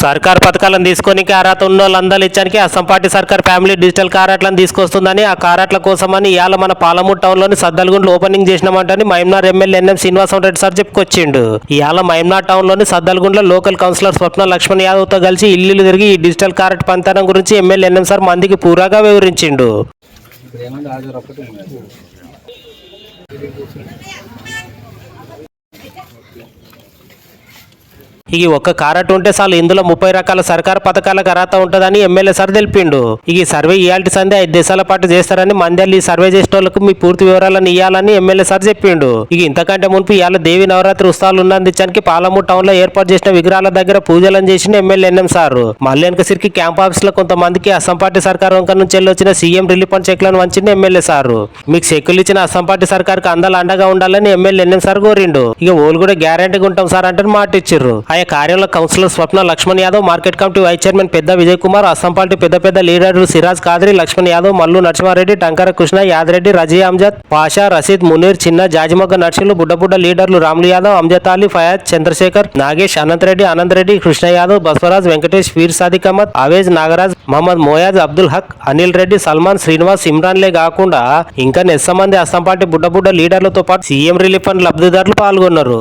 సర్కార్ పథకాలను తీసుకోనికి అర్హత ఉన్న వాళ్ళందరూ ఇచ్చానికి అస్సాం పార్టీ సర్కార్ ఫ్యామిలీ డిజిటల్ కారాట్లను తీసుకొస్తుందని ఆ కారాట్ల కోసమని ఇవాళ మన పాలమూరు టౌన్లోని సద్దలగుండ్లు ఓపెనింగ్ చేసినామంటని మైమ్నార్ MLA NM Srinivas Reddy sir చెప్పుకొచ్చిండు. ఇవాళ మైమ్నార్ టౌన్లోని సద్దలగుండ్ల లోకల్ కౌన్సిలర్ స్వప్న లక్ష్మణ్ యాదవ్తో కలిసి ఇల్లు తిరిగి ఈ డిజిటల్ కారెట్ పంతనం గురించి ఎమ్మెల్యే ఎన్ఎం సార్ మందికి పూరాగా వివరించిండు. ఇక ఒక్క కారట్ ఉంటే చాలు ఇందులో ముప్పై రకాల సర్కారు పథకాలకు అర్హత ఉంటుందని ఎమ్మెల్యే సార్ తెలిపిండు. ఇక ఈ సర్వే ఇయాల్టి సందే ఐదు దేశాల పాటు చేస్తారని మందెల్లి ఈ సర్వే చేసిన వాళ్ళకు మీ పూర్తి వివరాలను ఇవ్వాలని ఎమ్మెల్యే సార్ చెప్పిండు. ఇక ఇంతకంటే మున్పు ఇవాళ దేవి నవరాత్రి ఉత్సవాలు ఉన్నందుకు పాలమూరు టౌన్లో ఏర్పాటు చేసిన విగ్రహాల దగ్గర పూజలను చేసిన ఎమ్మెల్యే ఎన్ఎం సార్. మళ్ళీ వెనకసిరికి క్యాంప్ ఆఫీస్లో కొంతమందికి అస్సాం పార్టీ సర్కార్ వంక నుంచి వెళ్ళి వచ్చిన సీఎం రిలీఫ్ అండ్ చెక్లను వంచింది ఎమ్మెల్యే సార్. మీకు చెక్కులు ఇచ్చిన అస్సాం పార్టీ సర్కార్కి అందాలు అండగా ఉండాలని ఎమ్మెల్యే ఎన్ఎం సార్ కోరిండు. ఇక ఓళ్ళు కూడా గ్యారంటీగా ఉంటాం సార్ అంటే మాట ఇచ్చిర్రు ఆయా కార్యాలయ councillor Swapna Lakshman Yadav market committee vice chairman పెద్ద విజయ్ కుమార్ అస్సాం పార్టీ పెద్ద పెద్ద లీడర్లు సిరాజ్ కాదరి లక్ష్మణ్ యాదవ్ మల్లు నరసింహారెడ్డి టంకర కృష్ణ యాదరెడ్డి రజీ అంజద్ పాషా రషీద్ మునీర్ చిన్న జాజిమొగ్గ నర్సులు బుడ్డబుడ్డ లీడర్లు రాములు యాదవ్ అంజద్ అలీ ఫయాజ్ చంద్రశేఖర్ నాగేష్ అనంతరెడ్డి రెడ్డి రెడ్డి కృష్ణ యాదవ్ బస్వరాజ్ వెంకటేష్ వీర్ సాదిక్ అహ్మద్ అవేజ్ నాగరాజ్ మహమ్మద్ మోయాజ్ అబ్దుల్ హక్ అనిల్ రెడ్డి సల్మాన్ శ్రీనివాస్ ఇమ్రాన్లే కాకుండా ఇంకా నెస్సమంది అస్సాం పార్టీ బుడ్డబుడ్డ లీడర్లతో పాటు సీఎం రిలీఫ్ ఫండ్ లబ్ధిదారులు పాల్గొన్నారు.